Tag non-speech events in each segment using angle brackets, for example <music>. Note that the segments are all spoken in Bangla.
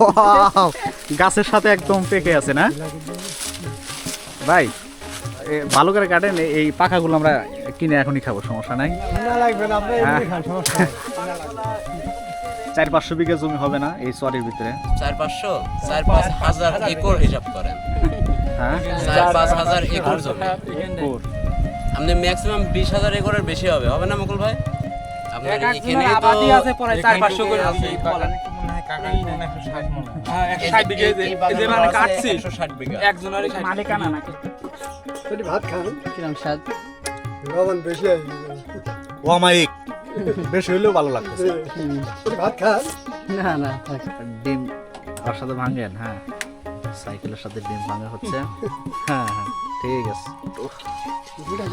<laughs> গাছের সাথে একদম পেকে আছে না? ভাই ভালো করে কাটেন এই পাখাগুলো আমরা কিনে এখনই খাব সমস্যা নাই। না লাগবে না আপনি। এমনি খান সমস্যা নেই। চার পাঁচশো বিঘা জমি হবে না এই চরের ভিতরে? চার পাঁচশো? চার পাঁচ হাজার একর হিসাব করেন। হ্যাঁ? চার পাঁচ হাজার একর জমি। আপনি ম্যাক্সিমাম বিশ হাজার একরের বেশি হবে হবে না মুকুল ভাই? আপনার এখানে তো আবাদি আছে পরে চার পাঁচশো করে আছে বেশি হইলেও ভালো ভাত ডিম ওর সাথে ভাঙেন হ্যাঁ সাইকেলের সাথে ডিম ভাঙা হচ্ছে হ্যাঁ হ্যাঁ ঠিক আছে দুটা?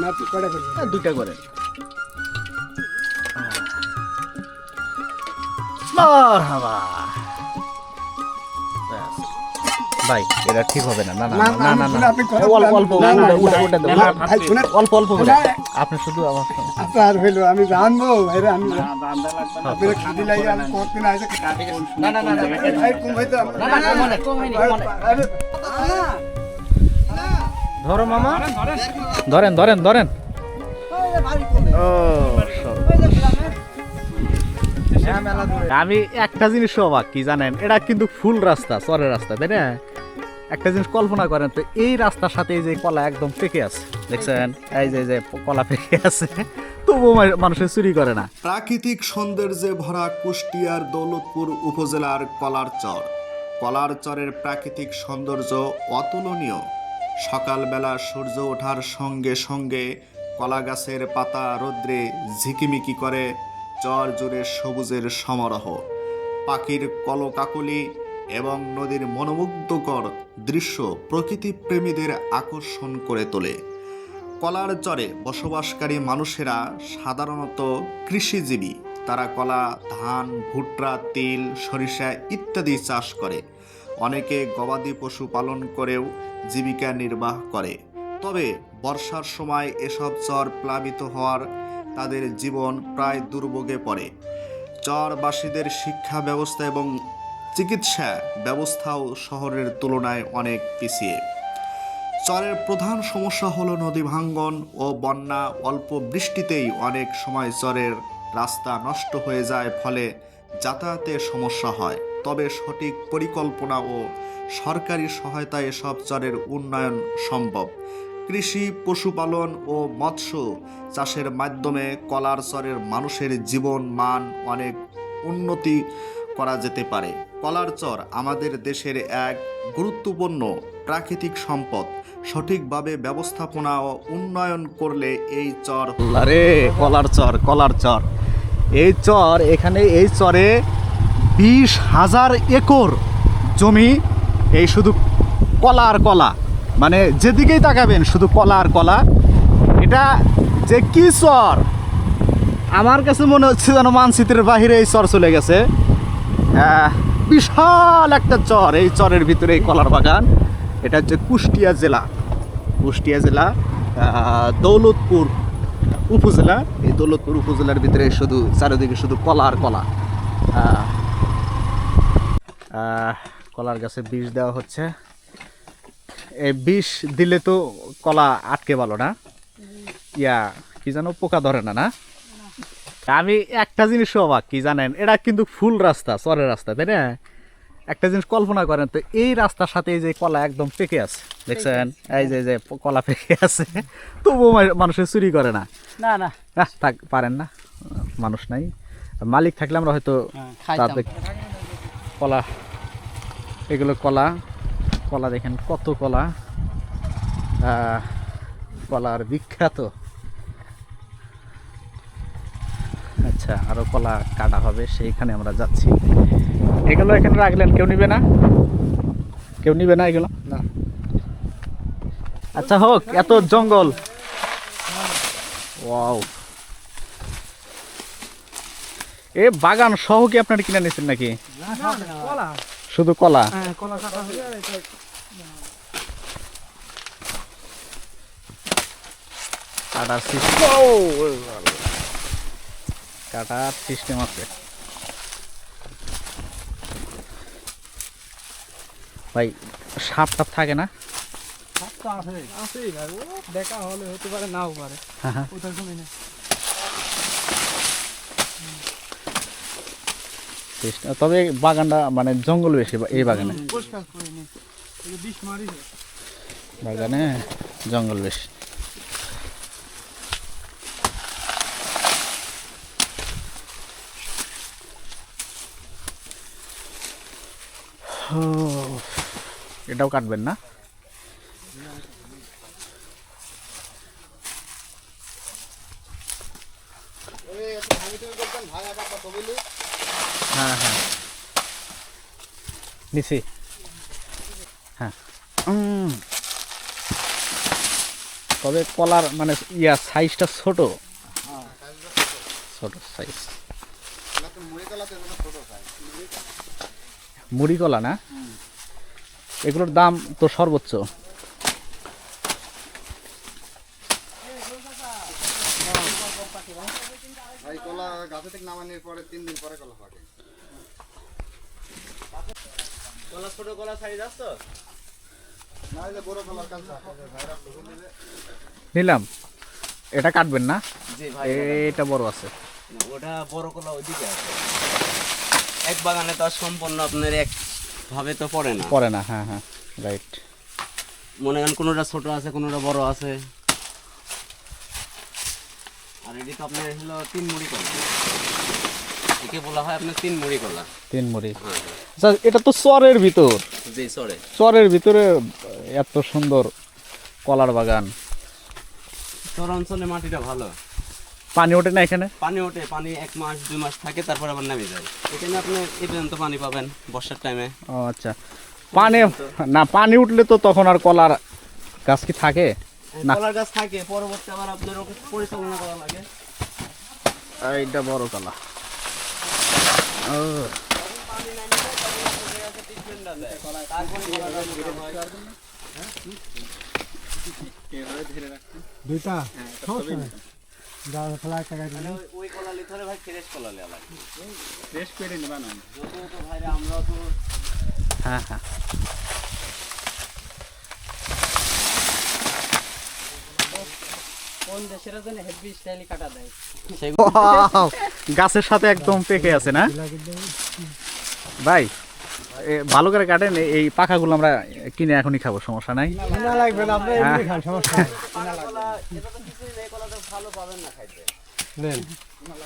না কয়টা মারহাবা। ভাই এটা ঠিক হবে না না না না, না না অল্প অল্প উঠে- উঠে- অল্প অল্প আপনি শুধু আমার আচ্ছা আর হইল আমি জানব ভাইরে আমি আপনার খাদি লাগে আমি কতদিন আইসে না না না না ভাই কম হইতো না, না, কম হয়নি, কম হয়নি। ধরো মামা ধরেন ধরেন ধরেন ও আমি একটা জিনিস অবাক কি জানেন? এটা কিন্তু ফুল রাস্তা চরের রাস্তা তাই না? একটা জিনিস কল্পনা করেন তো এই রাস্তার সাথে এই যে কলা একদম পেকে আছে দেখছেন? এই যে যে কলা পেকে আছে তবুও মানুষের চুরি করে না। প্রাকৃতিক সৌন্দর্যে ভরা কুষ্টিয়ার দৌলতপুর উপজেলার কলারচর কলারচরের প্রাকৃতিক সৌন্দর্য অতুলনীয়। সকালবেলা সূর্য ওঠার সঙ্গে সঙ্গে কলা গাছের পাতা রৌদ্রে ঝিকিমিকি করে চর জুড়ে সবুজের সমারোহ। পাখির কলকাকলি এবং নদীর মনোমুগ্ধকর দৃশ্য প্রকৃতি প্রেমীদের আকর্ষণ করে তোলে। কলার চরে বসবাসকারী মানুষেরা সাধারণত কৃষিজীবী। তারা কলা, ধান, ভুট্টা, তিল, সরিষা ইত্যাদি চাষ করে। অনেকে গবাদি পশু পালন করেও জীবিকা নির্বাহ করে। তবে বর্ষার সময় এসব চর প্লাবিত হওয়ার তাদের জীবন প্রায় দুর্ভোগে পড়ে। চরবাসীদের শিক্ষা ব্যবস্থা এবং চিকিৎসা ব্যবস্থাও শহরের তুলনায় অনেক পিছিয়ে। চরের প্রধান সমস্যা হলো নদী ভাঙ্গন ও বন্যা। অল্প বৃষ্টিতেই অনেক সময় চরের রাস্তা নষ্ট হয়ে যায়, ফলে যাতায়াতের সমস্যা হয়। তবে সঠিক পরিকল্পনা ও সরকারি সহায়তায় এসব চরের উন্নয়ন সম্ভব। কৃষি, পশুপালন ও মৎস্য চাষের মাধ্যমে কলার চরের মানুষের জীবন মান অনেক উন্নতি করা যেতে পারে। কলার চর আমাদের দেশের এক গুরুত্বপূর্ণ প্রাকৃতিক সম্পদ। সঠিকভাবে ব্যবস্থাপনা ও উন্নয়ন করলে এই চর আরে, কলার চর কলার চর। এই চর, এখানে এই চরে বিশ হাজার একর জমি। এই শুধু কলার কলা। মানে যেদিকেই তাকাবেন, শুধু কলা আর কলা। এটা যে কি চর আমার কাছে মনে হচ্ছে যেন মানচিত্রের বাহিরে এই চর চলে গেছে। বিশাল একটা চর, এই চরের ভিতরে এই কলার বাগান। এটা হচ্ছে কুষ্টিয়া জেলা। কুষ্টিয়া জেলা দৌলতপুর উপজেলা। এই দৌলতপুর উপজেলার ভিতরে শুধু, চারিদিকে শুধু কলা আর কলা। কলার গাছে বিষ দেওয়া হচ্ছে। বিষ দিলে তো কলা আটকে ভালো না। ইয়া কি জানো পোকা ধরে না না? আমি একটা জিনিস অবাক কি জানেন? এটা কিন্তু ফুল রাস্তা চরের রাস্তা তাই না? একটা জিনিস কল্পনা করেন তো এই রাস্তার সাথে এই যে কলা একদম পেকে আছে দেখছেন? এই যে যে কলা পেকে আছে তবুও মানুষের চুরি করে না। না না। থাক পারেন না মানুষ নাই। মালিক থাকলে আমরা হয়তো কলা এগুলো কলা কলা দেখেন কত কলা। কলার বিখ্যাত। আচ্ছা আরও কলা কাটা হবে সেইখানে আমরা যাচ্ছি। এগুলো এখানে রাখলেন কেউ নিবে না? কেউ নিবে না এগুলো? না। আচ্ছা হোক এত জঙ্গল। ওয়াও। এ বাগান সহ কি আপনার কিনে নিয়েছেন নাকি? শুধু কলা? কাটার সিস্টেম কাটার সিস্টেম আছে। ভাই সাপ টাপ থাকে না? আছেই ভাই ও দেখা হলে হতে পারে নাও পারে। হ্যাঁ হ্যাঁ। তবে বাগানটা মানে জঙ্গল বেশি এই বাগানে। বাগানে জঙ্গল বেশি। এটাও কাটবেন না হ্যাঁ হ্যাঁ নিছি হ্যাঁ। তবে কলার মানে ইয়া সাইজটা ছোট। ছোট সাইজ। মুড়ি কলা না? এগুলোর দাম তো সর্বোচ্চ। কলা থেকে নামানোর পরে তিন দিন পরে কলা পাকে। কলা ছোট কলা সাইজ আছে না হলে বড় কলার কালচা ভাইরা নিলাম। এটা কাটবেন না? জি ভাই এটা বড় আছে। ওটা বড় কলা ওইদিকে আছে। এক বাগানে তো আর সম্পূর্ণ আপনার এক ভাবে তো পড়ে না। পরে না হ্যাঁ হ্যাঁ রাইট মনে করেন কোনোটা ছোট আছে কোনোটা বড় আছে। আর এটি তো আপনার হলো তিন মুড়ি কলা একে বলা হয় আপনার তিন মুড়ি কলা। তিন মুড়ি। হ্যাঁ আচ্ছা এটা তো চরের ভিতর। জি সরে চরের ভিতরে এত সুন্দর কলার বাগান। তোর অঞ্চলে মাটিটা ভালো। পানি ওঠে না এখানে? পানি ওঠে পানি এক মাস দুই মাস থাকে তারপর আবার নেমে যায় এখানে আপনি এই পর্যন্ত পানি পাবেন বর্ষার টাইমে ও আচ্ছা। পানি না পানি উঠলে তো তখন আর কলার গাছ কি থাকে? না। কলার গাছ থাকে পরবর্তী আবার আপনার পরিচালনা করা লাগে। এইটা বড় কলা। দুইটা? নেই যা ফেলা টাকা দিলে ওই- ওই কলা লিতে ভাই ফ্রেশ কলা লেয়া লাগে। ফ্রেশ করে নেবা না। যত তো ভাই আমরা তো হ্যাঁ হ্যাঁ। দেশের জন্য হেভি স্টাইলি কাটা দেয়। গাছের সাথে একদম পেকে আছে না? ভাই ভালো করে কাটেন এই পাখাগুলো আমরা কিনে এখনই খাব সমস্যা নাই। না লাগবে না আপনি এমনি খান সমস্যা নেই। কলা এটা তো কিছুই নেই কলা তো ভালো পাবেন না খাইতে। নেন।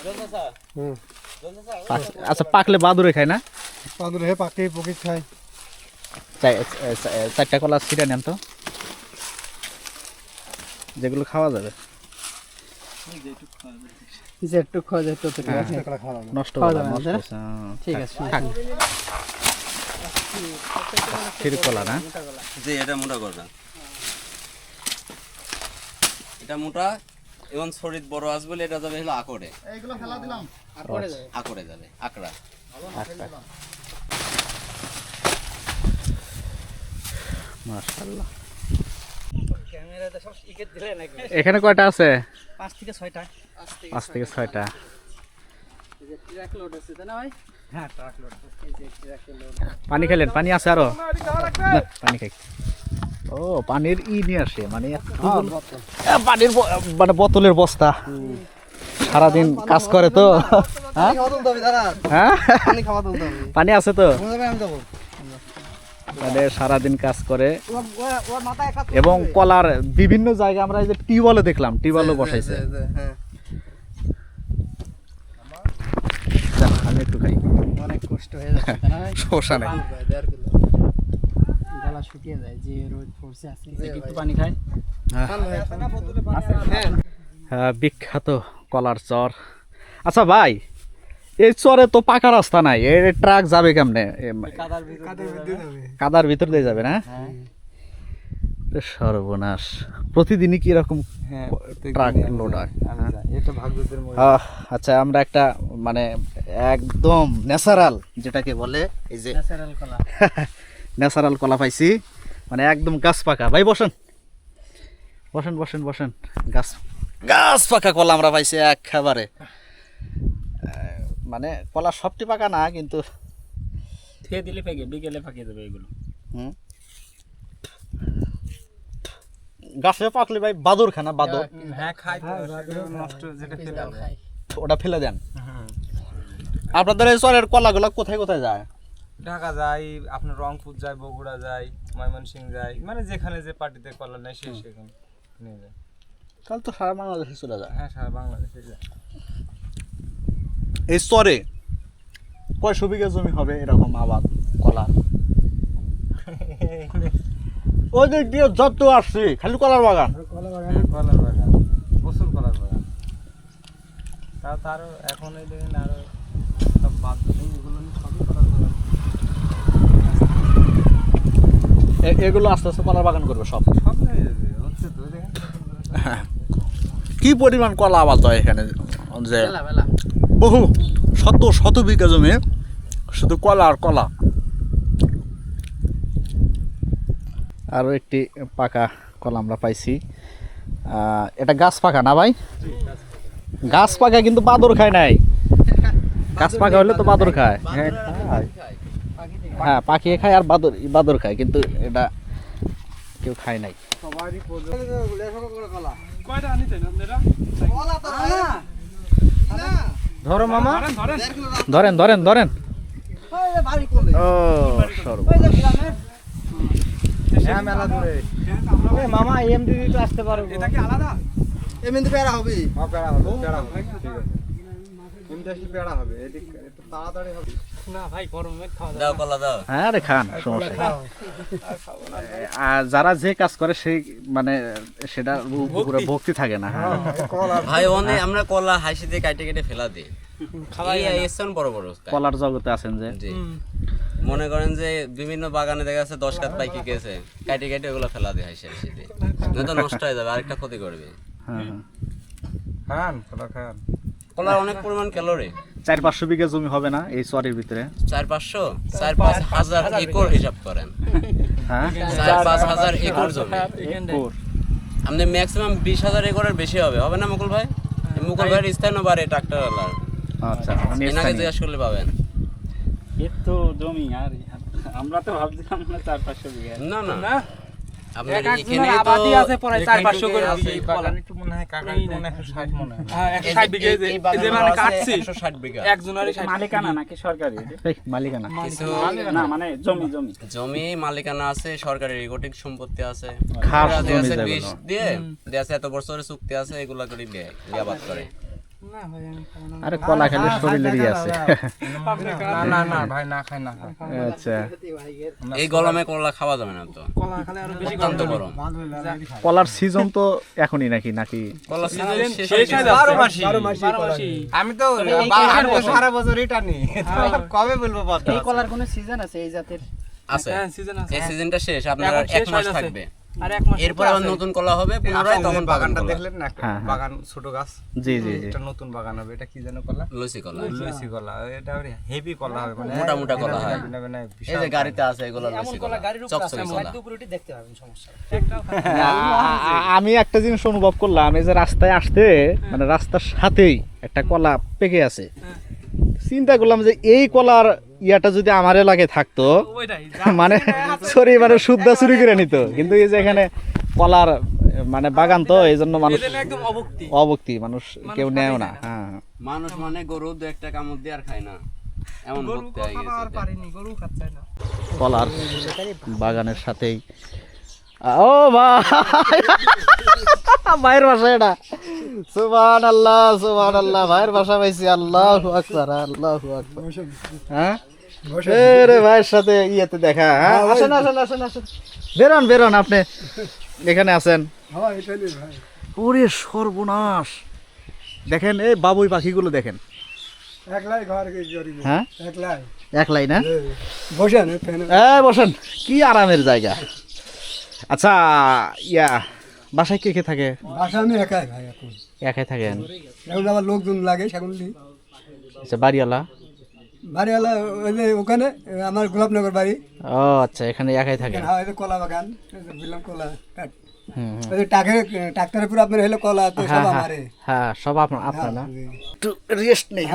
জলদা স্যার? হুম। জলদা স্যার? পাক- আচ্ছা পাকলে বাদুরে খায় না? পাদুর হে পাকে চা- এ, চারটা কলা ছিটা নেন তো। যেগুলো খাওয়া যাবে। যে খাওয়া যায় তো ঠিক আছে টাকা খাওয়া যাবে নষ্ট করা, যাবে না, নষ্ট তাই না? হয়েছে, হ্যাঁ। ঠিক আছে। থাক। না? জি এটা মোটা কলা এটা মোটা এবং শরীর বড় আসবে বলে এটা যাবে হলো আকড়ে। এইগুলো ফেলা দিলাম আর যাবে। আকড়ে যাবে আকড়া। আচ্ছা। মাশাআল্লাহ ক্যামেরাতে সব ইকেট দিলে নাকি এখানে কয়টা আছে? পাঁচ থেকে ছয়টা। পাঁচ থেকে ছয়টা। এই যে ট্রাক লোড আছে তাই না ভাই? হ্যাঁ ট্রাক লোড এই যে ট্রাক লোড পানি খেলেন পানি আছে আরও? পানি খাই। ও পানির ই নিয়ে আসে মানে এতগুলো- পানির মানে বোতলের বস্তা। সারাদিন কাজ করে তো। হ্যাঁ? হ্যাঁ? পানি আছে তো? মানে সারাদিন কাজ করে। এবং কলার বিভিন্ন জায়গায় আমরা এই যে টিউবওয়েলও দেখলাম টিউবওয়েলও বসাইছে। হ্যাঁ আমি একটু খাই। অনেক কষ্ট হয়ে যাচ্ছে না সমস্যা নেই। গলা শুকিয়ে যায় যে রোদ পড়ছে আজকে একটু পানি খাই হ্যাঁ, বিখ্যাত কলার চর। আচ্ছা ভাই এই চরে তো পাকা রাস্তা নাই এর ট্রাক যাবে কেমনে? এ, কাদের ভিতর দিয়ে যাবে না? সর্বনাশ। প্রতিদিনই কি এরকম ট্রাক লোড হয়? মধ্যে আহ, আচ্ছা আমরা একটা মানে একদম ন্যাচারাল যেটাকে বলে এই যে ন্যাচারাল কলা। <laughs> ন্যাচারাল কলা পাইছি। মানে একদম গাছ পাকা। ভাই বসেন। বসেন বসেন বসেন। গাছ গাছ পাকা কলা আমরা পাইছি একেবারে। মানে কলা সবটি পাকা না কিন্তু খেয়ে দিলে পেকে বিকেলে পাকিয়ে দেবে এগুলো। হুম। গাছে পাকলে ভাই বাদুর খানা বাদুর। হ্যাঁ, হ্যাঁ খাই নষ্ট যেটা ফেলে ওটা ফেলে দেন। আপনাদের এই চরের কলাগুলো কোথায় কোথায় যায়? ঢাকা যায় আপনার রংপুর যায় বগুড়া যায় ময়মনসিং যায় মানে যেখানে যে পার্টিতে কলা নেয় সে সেখানে নিয়ে যায়। কাল তো সারা বাংলাদেশে চলে যায়। হ্যাঁ সারা বাংলাদেশে যায়। এই চরে কয়শো বিঘা জমি হবে এরকম আবাদ কলার ওই দিক দিয়ে যত আসছি খালি কলার বাগান। কলার বাগান। প্রচুর কলার বাগান। তাও তারও এখন এই দেখেন আরও সব বাদ এগুলো সবই কলার বাগান। এগুলো আস্তে আস্তে কলার বাগান করবে সব। সব হয়ে যাবে হচ্ছে তো দেখেন কি পরিমাণ কলা আবাদ হয় এখানে? যে বহু শত শত বিঘা জমি শুধু কলা আর কলা। আরও একটি পাকা কলা আমরা পাইছি। এটা গাছ পাকা না ভাই? গাছ পাকা কিন্তু বাদর খায় নাই। গাছ পাকা হলে তো বাদর খায়। হ্যাঁ হ্যাঁ পাখিয়ে খায় আর বাদর বাদর খায় কিন্তু এটা কেউ খায় নাই। ধরো মামা। ধরেন ধরেন। ধরেন ও সর্ব হ্যাঁ মেলা মামা এম দিদি তো আসতে পারো এটা কি আলাদা? এমনি পেয়ারা হবে। হ্যাঁ পেড়া হবে পেড়া হবে। ঠিক আছে। এমনি আসলে পেড়া হবে এদিক একটু তাড়াতাড়ি হবে। না ভাই গরমে খাওয়া দাও কলা দাও। হ্যাঁ রে খান সমস্যা আর যারা যে কাজ করে সেই মানে সেটা উপরে ভক্তি। থাকে না হ্যাঁ। ভাই অনেক আমরা কলা হাসি দিয়ে কাটে কেটে ফেলা দিই। বড় বড় কলার জগতে আছেন যে। মনে করেন যে বিভিন্ন বাগানে দেখা যাচ্ছে দশ কাত পাইকি গেছে কাটে কেটে ওগুলো ফেলা দিয়ে হাসি হাসি দিয়ে। নয়তো নষ্ট হয়ে যাবে আরেকটা ক্ষতি করবে। হ্যাঁ হ্যাঁ। খান কলা খান। কলার অনেক পরিমাণ ক্যালোরি চার পাঁচশো বিঘা জমি হবে না এই চরের ভিতরে? চার পাঁচশো? চার পাঁচ হাজার একর হিসাব করেন। হ্যাঁ? চার পাঁচ হাজার একর জমি। আপনি ম্যাক্সিমাম বিশ হাজার একরের বেশি হবে। হবে না মুকুল ভাই? মুকুল ভাইয়ের স্থানীয় বাড়ি ট্রাক্টর আলার আচ্ছা এনাকে জিজ্ঞাসা করলে পাবেন। এর তো জমি আর আমরা তো ভাবছিলাম না চার পাঁচশো বিঘা। না। না? জমি জমি। জমি মালিকানা আছে সরকারি রেকর্ডিং সম্পত্তি আছে। দিয়ে এত বছরের চুক্তি আছে এগুলা করে দেয় আবাদ করে। আরে কলা খালি শরীরেরই আছে। না না না ভাই না খাই না আচ্ছা। এই গরমে করলা খাওয়া যাবে না তো। কলা খালে আরও বেশি গরম। কলার সিজন তো এখনই নাকি নাকি? কলা সিজন শেষ হয়ে হয়ে যাচ্ছে। বারো মাসি বারো মাসি। আমি তো আমি তো সারা বছরই টানি কবে বলব কথা এই কলার কোনো সিজন আছে এই জাতের? আছে। হ্যাঁ সিজন আছে। এই সিজনটা শেষ। আপনার এক শেষ মাস থাকবে। এরপর আবার নতুন কলা হবে পুনরায় তখন বাগানটা দেখলেন না? একটা হ্যাঁ, হ্যাঁ। বাগান ছোট গাছ? জি জি এটা নতুন বাগান হবে এটা কি যেন কলা? লসি কলা। লুইসি কলা। এটা হেভি কলা হবে মানে মোটা মোটা কলা হয়। এই যে গাড়িতে আছে এগুলো এমন লসি কলা চকচকে দেখতে পাবেন সমস্যা আ- আমি একটা জিনিস অনুভব করলাম এই যে রাস্তায় আসতে মানে রাস্তার সাথেই একটা কলা পেকে আছে। চিন্তা করলাম যে এই কলার ইয়াটা যদি আমার এলাকায় থাকতো মানে সরি মানে শুদ্ধা চুরি করে নিত। কিন্তু এই যে এখানে কলার মানে বাগান তো এই জন্য মানুষ অবক্তি মানুষ কেউ নেয় না। হ্যাঁ। মানুষ মানে গরু দু একটা কামড় দিয়ে আর খায় না। এমন ভক্তি গেছে গরু খাচ্ছে না। কলার বাগানের সাথেই ও ভাই। ভাইয়ের বাসা এটা। সুবহান আল্লাহ সুবহান আল্লাহ ভাইয়ের বাসা পাইছি আল্লাহ আকবার আল্লাহ আকবার। হ্যাঁ? রে ভাইয়ের সাথে ইয়েতে দেখা হ্যাঁ? আসেন আসেন আসেন আসেন। বেরোন বেরোন আপনি এখানে আছেন। হ্যাঁ, ওরে সর্বনাশ। দেখেন এই বাবুই পাখিগুলো দেখেন। একলাই ঘর হ্যাঁ? একলাই। একলাই না? বসেন এই বসেন। কি আরামের জায়গা। আচ্ছা ইয়া বাসায় কে কে থাকে? বাসা আমি একাই ভাই এখন। একাই থাকেন? এখন আবার লোকজন লাগে সেগুলি। আচ্ছা বাড়িওয়ালা? বাড়িওয়ালা ওই যে ওখানে আমার গোলাপনগর বাড়ি। ও আচ্ছা এখানে একাই থাকেন? হ্যাঁ ওই যে কলা বাগান বললাম কলা হ্যাঁ হ্যাঁ হ্যাঁ সব আপনার আপনার না? একটু রেস্ট নেই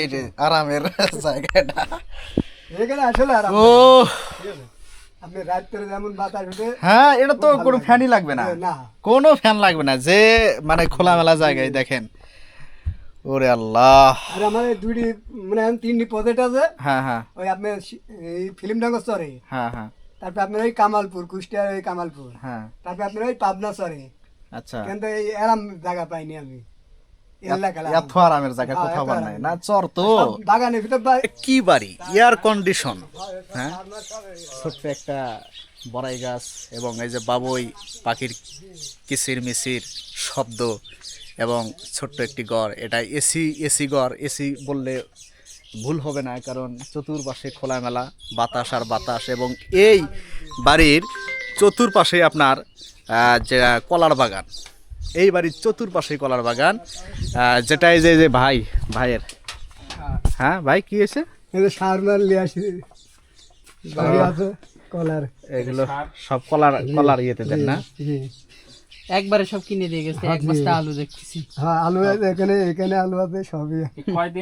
এই যে আরামের জায়গাটা। আসলে ও আপনি রাত্রে যেমন বাতাস উঠে হ্যাঁ এটা তো কোনো ফ্যানই লাগবে না। কোনো ফ্যান লাগবে না যে মানে খোলামেলা জায়গায় দেখেন। ওরে আল্লাহ। আর আমার দুইটি মানে তিনটি প্রজেক্ট আছে। হ্যাঁ হ্যাঁ। ওই আপনার শি- এই ফিল্ম ডাঙ্গর চরে। হ্যাঁ হ্যাঁ। তারপর আপনার ওই কামালপুর কুষ্টিয়ার ওই কামালপুর। হ্যাঁ। তারপর আপনার ওই পাবনা চরে। আচ্ছা। কিন্তু এই আরাম জায়গা পাইনি আমি। এত আরামের জায়গা কোথাও এত বার নাই। আরামের। না চর তো। বাগানের ভিতর কি বাড়ি এয়ার কন্ডিশন হ্যাঁ ছোট্ট একটা বড়াই গাছ এবং এই যে বাবুই পাখির কিচির মিচির শব্দ এবং ছোট্ট একটি গড়। এটা এসি এসি গড়। এসি বললে ভুল হবে না কারণ চতুর্পাশে খোলামেলা বাতাস আর বাতাস এবং এই বাড়ির চতুর্পাশে আপনার যে কলার বাগান। এই বাড়ির চতুর্পাশে কলার বাগান আহ, যেটা এই যে যে ভাই ভাইয়ের। হ্যাঁ ভাই কি হয়েছে? সার লিয়ে আসি। কলার। এগুলো সব কলার কলার ইয়েতে দেন না? একবারে সব কিনে দিয়ে গেছে এক বস্তা আলু দেখতেছি। হ্যাঁ আলু এখানে এখানে আলু আছে সবই।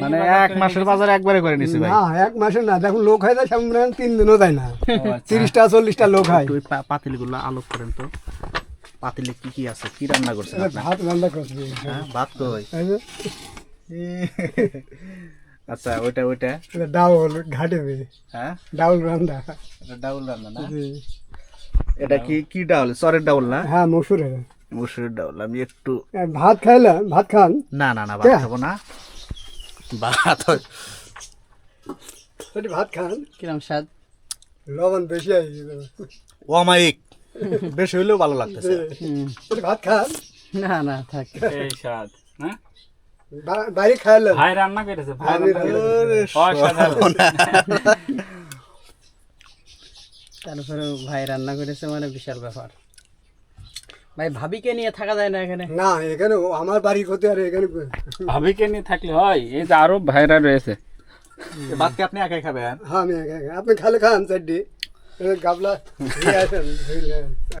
মানে এক মাসের বাজার একবারে করে নিছি ভাই। না এক মাসে না দেখুন লোক হয় না সামনে তিন দিনও যায় না। তিরিশটা চল্লিশটা লোক হয়। পাতিলগুলো আলোক করেন তো। পাতিলে কি কি আছে? কি রান্না করছেন ভাত রান্না করছি। হ্যাঁ ভাত যে, আচ্ছা ওইটা ওইটা? এটা ডাউল ঘাটে হ্যাঁ? ডাউল রান্না। এটা ডাউল রান্না না? এটা কি কি ডাউল? সরের ডাউল না? হ্যাঁ মসুরের। মুসুরের ডাউল আমি একটু ভাত খাইলে ভাত খান? না না না ভাত? খাব না। ভাত হয়- ভাত খান? কিরম স্বাদ? লবণ বেশি আছে অমায়িক বেশি হইলেও ভালো লাগতেছে। ভাত খান? না না থাক। এই স্বাদ হ্যাঁ বাইরে খাইলে ভাই রান্না করেছে ভাই তারপরে ভাই রান্না করেছে মানে বিশাল ব্যাপার। ভাই ভাবিকে নিয়ে থাকা যায় না এখানে? না এখানে আমার বাড়ি কোথায় আর এখানে ভাবিকে নিয়ে থাকলে হয় এই যে আরও ভাইরা রয়েছে। ভাত কি আপনি একাই খাবেন? হ্যাঁ আমি একা একা। আপনি খালে খান চারটি।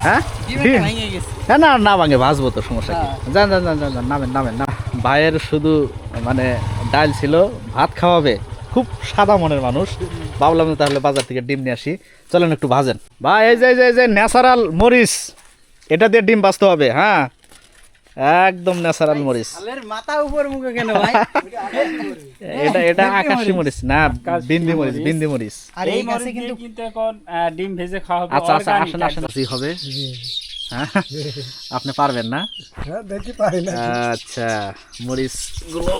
হ্যাঁ? হ্যাঁ না না ভাঙে ভাসবো তো সমস্যা কি? যান যান যান যান যান, নামেন নামেন না ভাইয়ের শুধু মানে ডাল ছিল ভাত খাওয়াবে। খুব সাদা মনের মানুষ। ভাবলাম তাহলে বাজার থেকে ডিম নিয়ে আসি। চলেন একটু ভাজেন। ভাই এই যে এই যে এই যে ন্যাচারাল মরিচ। এটা দিয়ে ডিম বাঁচতে হবে হ্যাঁ? একদম ন্যাচারাল মরিচ। মাথা উপর মুখে কেন ভাই? <laughs> এটা এটা আকাশি মরিচ। না বিন্দি মরিচ বিন্দি মরিচ। আর এই গাছে মরিচ কিন্তু কিন্তু এখন ডিম ভেজে খাওয়া হবে আচ্ছা আচ্ছা আসেন আসেন। জি হবে? <laughs> হ্যাঁ? আপনি পারবেন না? হ্যাঁ দেখতে পারি না। আচ্ছা মরিচ। গুলো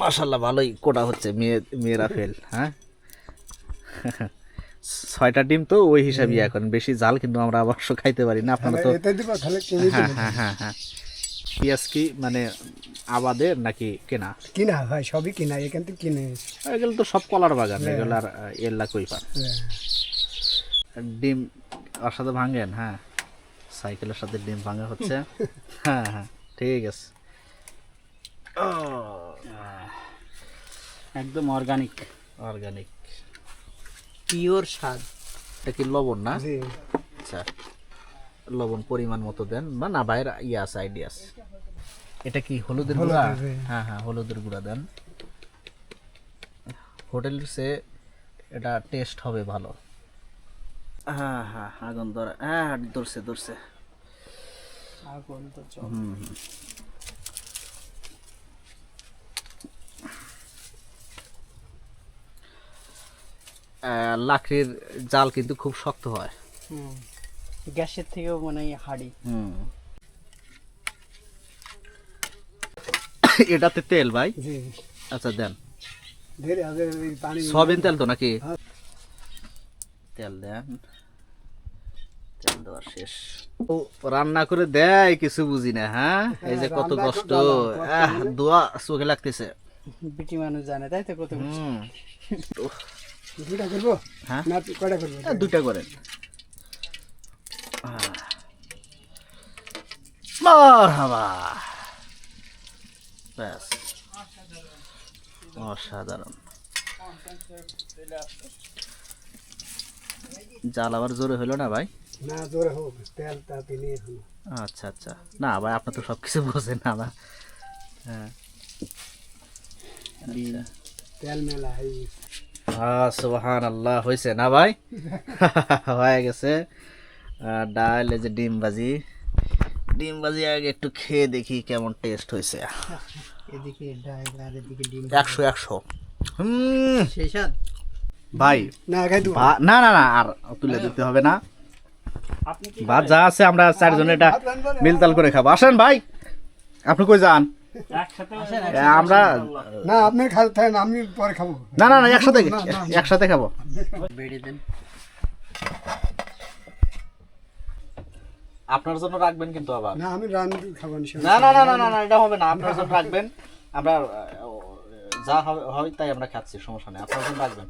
মাশাল্লাহ ভালোই কোটা হচ্ছে মেয়ে মেয়েরা ফেল হ্যাঁ? <laughs> ছয়টা ডিম তো ওই হিসাবই এখন। বেশি জাল কিন্তু আমরা অবশ্য খাইতে পারি না আপনারা তো খালে কিনে হ্যাঁ হ্যাঁ হ্যাঁ হ্যাঁ। পেঁয়াজ কি মানে আবাদের নাকি কেনা? কিনা ভাই সবই কিনা এখান থেকে কিনে এগুলো তো সব কলার বাগান এগুলো আর এল্লা কই পান। হ্যাঁ। ডিম ওর সাথে ভাঙেন হ্যাঁ। সাইকেলের সাথে ডিম ভাঙা হচ্ছে। <laughs> হ্যাঁ হ্যাঁ ঠিক আছে। ও। একদম অর্গানিক। অর্গানিক। পিওর স্বাদ। এটা কি লবণ না? জি। আচ্ছা। লবণ পরিমাণ মতো দেন বা না বাইরে ইয়ে আছে আইডিয়া আছে। এটা কি হলুদের গুঁড়া। হ্যাঁ হ্যাঁ হলুদের গুঁড়া দেন। হোটেলের সে এটা টেস্ট হবে ভালো। হ্যাঁ হ্যাঁ আগুন ধরা হ্যাঁ হ্যাঁ, ধরছে ধরছে। হুম, হুম। লাকড়ির জাল কিন্তু খুব শক্ত হয়। হুম। গ্যাসের থেকেও মানে হাড়ি। হুম। এটাতে তেল ভাই? আচ্ছা দেন। সয়াবিন তেল তো নাকি? হ্যাঁ। তেল দেন। তেল দেওয়া শেষ। ও রান্না করে দেয় কিছু বুঝি না হ্যাঁ? এই যে কত কষ্ট। আহ, দোয়া চোখে লাগতেছে। বিটি মানুষ জানে তাই তো কত দুটা করব? হ্যাঁ। না কয়টা করব? দুইটা করেন। ব্যাস। অসাধারণ। জাল আবার জোরে হলো না ভাই? না জোরে হোক তেল তাতে নিয়ে আচ্ছা আচ্ছা। না ভাই আপনার তো সব কিছু বোঝেন না ভাই হ্যাঁ। আচ্ছা। তেল মেলা আল্লাহ হয়েছে না ভাই? <laughs> হয়ে গেছে। ডাল এই যে ডিম ভাজি। ডিম ভাজি আগে একটু খেয়ে দেখি কেমন টেস্ট হয়েছে। এদিকে ডাল আর এদিকে ডিম একশো একশো। হুম। সেই স্বাদ? ভাই না খাই না না না আর তুলে দিতে হবে না। আপনি কি ভাত যা আছে আমরা চারজন এটা মিলতাল করে খাব। আসেন ভাই আপনি কই যান? আমরা না আপনি খাই থাকেন আমি পরে খাব না না না একসাথে। একসাথে খাব। বেড়ে দেন। আপনার জন্য রাখবেন কিন্তু আবার। না আমি রান খাব না না না না না। না এটা হবে না আপনার জন্য রাখবেন। আমরা যা হবে হয় তাই আমরা খাচ্ছি সমস্যা নেই আপনার জন্য রাখবেন।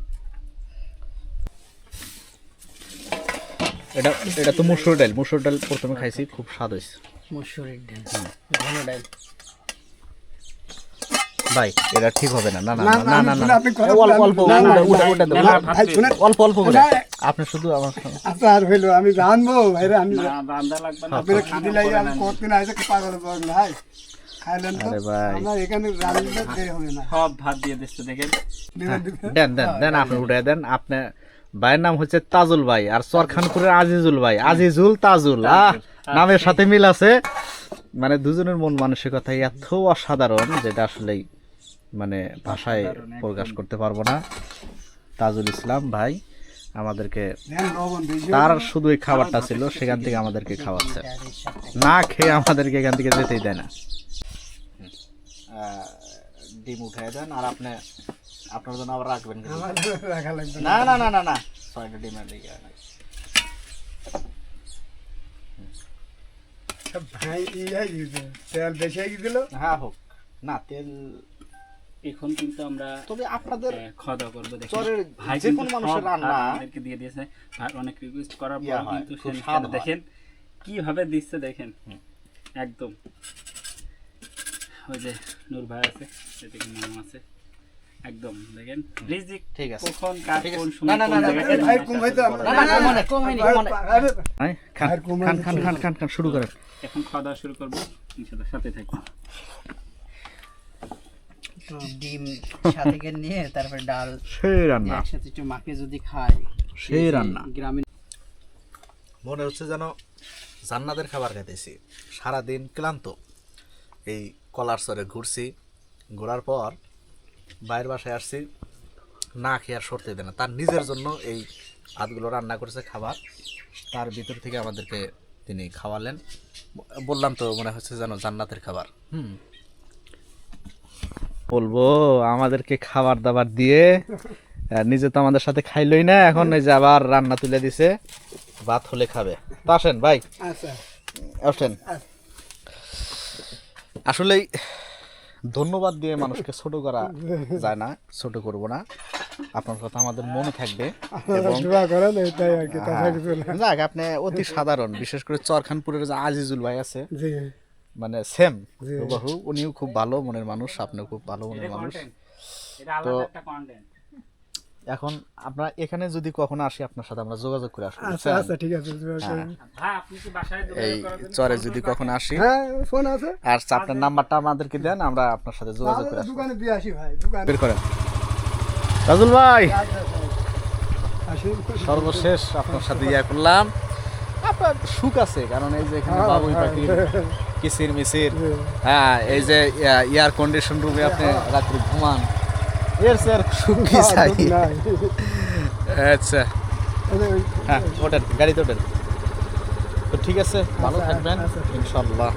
এটা এটা তো মুসুর ডাল মুসুর ডাল প্রথমে খাইছি খুব স্বাদ হয়েছে। মসুরের ডাল ঘন ডাল ভাই এটা ঠিক হবে না। না না না, না না, অল্প অল্প। অল্প অল্প করে আপনি শুধু আমার আচ্ছা আর হইল আমি ভাইরা আমি লাগবে না। আপনারা খিদি লাগে আমি করতে না এসে পাগল পাগল হাই খাইলেন তো? ভাই। আমার এখানে রান্না দেরি হবে না। সব ভাত দিয়ে দিচ্ছে দেখেন। দিবেন দিবেন? দেন দেন দেন আপনি উঠে দেন। আপনি ভাইয়ের নাম হচ্ছে তাজুল ভাই আর চরখানপুরের আজিজুল ভাই। আজিজুল তাজুল আহ নামের সাথে মিল আছে। মানে দুজনের মন মানসিকতা এত অসাধারণ যেটা আসলেই মানে ভাষায় প্রকাশ করতে পারব না। তাজুল ইসলাম ভাই আমাদেরকে তার শুধু এই খাবারটা ছিল সেখান থেকে আমাদেরকে খাওয়াচ্ছে। না খেয়ে আমাদেরকে এখান থেকে যেতেই দেয় না। ডিম উঠাই দেন আর আপনি আপনার জন্য আবার রাখবেন না। না না না না ছয়টা ডিমের দিকে ভাই ইয়া তেল বেশি গিয়েছিল হ্যাঁ হোক। না তেল এখন কিন্তু আমরা তবে আপনাদের খাওয়া দাওয়া করব দেখেন চরের ভাই যে কোনো মানুষের রান্না আমাদেরকে দিয়ে দিয়েছে। ভাই অনেক রিকোয়েস্ট করার পর কিন্তু সে। দেখেন কীভাবে দিচ্ছে দেখেন। একদম। ওই যে নূর ভাই আছে এদিকে নাম আছে। একদম দেখেন। রিজিক ঠিক আছে। কখন কার কোন সময় না, না, না, ভাই কম হয়তো না, না, কমানে, কমাইনি আরে, আরে, হ্যাঁ, খান খান খান খান খান খান শুরু করেন। এখন খাওয়া দাওয়া শুরু করব ইনশাল্লাহ সাথে থাকব ডিম সাথে নিয়ে তারপরে ডাল সেই রান্না। একসাথে একটু মাকে যদি খায় সেই রান্না। গ্রামীণ মনে হচ্ছে যেন জান্নাতের খাবার খাইতেছি। সারাদিন ক্লান্ত। এই কলার চরে ঘুরছি। ঘোরার পর বাইরের বাসায় আসছি। না খেয়ে আর সরতে দেয় না। তার নিজের জন্য এই ভাতগুলো রান্না করেছে খাবার। তার ভিতর থেকে আমাদেরকে তিনি খাওয়ালেন। বললাম তো মনে হচ্ছে যেন জান্নাতের খাবার। হুম। বলব আমাদেরকে খাবার দাবার দিয়ে নিজে তো আমাদের সাথে খাইলই না এখন এই যে আবার রান্না তুলে দিছে ভাত হলে খাবে। তো আসেন ভাই। আচ্ছা। আসেন। আসলেই ধন্যবাদ দিয়ে মানুষকে ছোট করা যায় না ছোট করব না। আপনার কথা আমাদের মনে থাকবে যাক আপনি অতি সাধারণ বিশেষ করে চরখানপুরের যে আজিজুল ভাই আছে মানে সেম বহু উনিও খুব ভালো মনের মানুষ আপনিও খুব ভালো মনের মানুষ। এটা আলাদা একটা কন্টেন্ট এখন আমরা এখানে যদি কখনো আসি আপনার সাথে আমরা যোগাযোগ করে আসব আচ্ছা আচ্ছা ঠিক আছে ভাই আপনি কি বাসায় এই চরে যদি কখনো আসি হ্যাঁ ফোন আছে। আর আপনার নাম্বারটা আমাদেরকে দেন আমরা আপনার সাথে যোগাযোগ করে আসব। দোকানে দিয়ে আসি ভাই দোকানে। বের করেন। রাজুল ভাই! আসি সর্বশেষ আপনার সাথে ইয়া করলাম। আপনার সুখ আছে কারণ এই যে এখানে বাবুই পাখির কিসির মিসির। হ্যাঁ এই যে এয়ার কন্ডিশন রুমে আপনি রাত্রে ঘুমান। এর স্যার সুখ কি চাই? আচ্ছা। হ্যাঁ ওটার গাড়িতে ওটার তো ঠিক আছে ভালো থাকবেন ইনশাল্লাহ